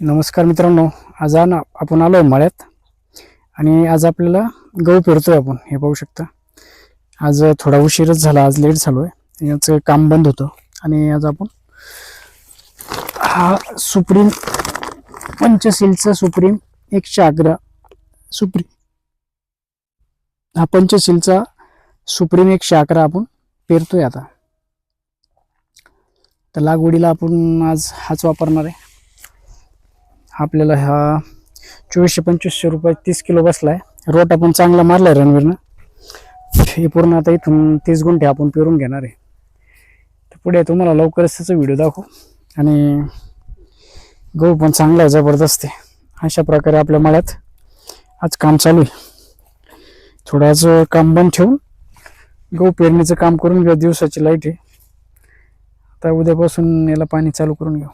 नमस्कार मित्रांनो आज आपण आलो आहे मळ्यात आणि आज आपल्याला गहू पेरतो आहे आपण हे पाहू शकता. आज थोडा उशीरच झाला आज लेट झालो आहे याचं काम बंद होतं आणि आज आपण हा सुप्रीम पंचशीलचा सुप्रीम एकशे अकरा सुप्रीम हा पंचशीलचा सुप्रीम एकशे अकरा आपण पेरतोय आता. तर लागवडीला आपण आज हाच वापरणार आहे. आपल्याला हा चोवीसशे पंचवीसशे रुपये तीस किलो बसला आहे रोट आपण चांगला मारला आहे रणवीरनं. हे पूर्ण आता इथून तीस गुंठे आपण पेरून घेणार आहे. तर पुढे तुम्हाला लवकरच त्याचा व्हिडिओ दाखवू. आणि गहू पण चांगला आहे जबरदस्त आहे. अशा प्रकारे आपल्या मळ्यात आज काम चालू आहे. थोडं आज काम बंद ठेवून गहू पेरणीचं काम करून घेऊ. दिवसाची लाइट आहे. आता उद्यापासून याला पाणी चालू करून घेऊ.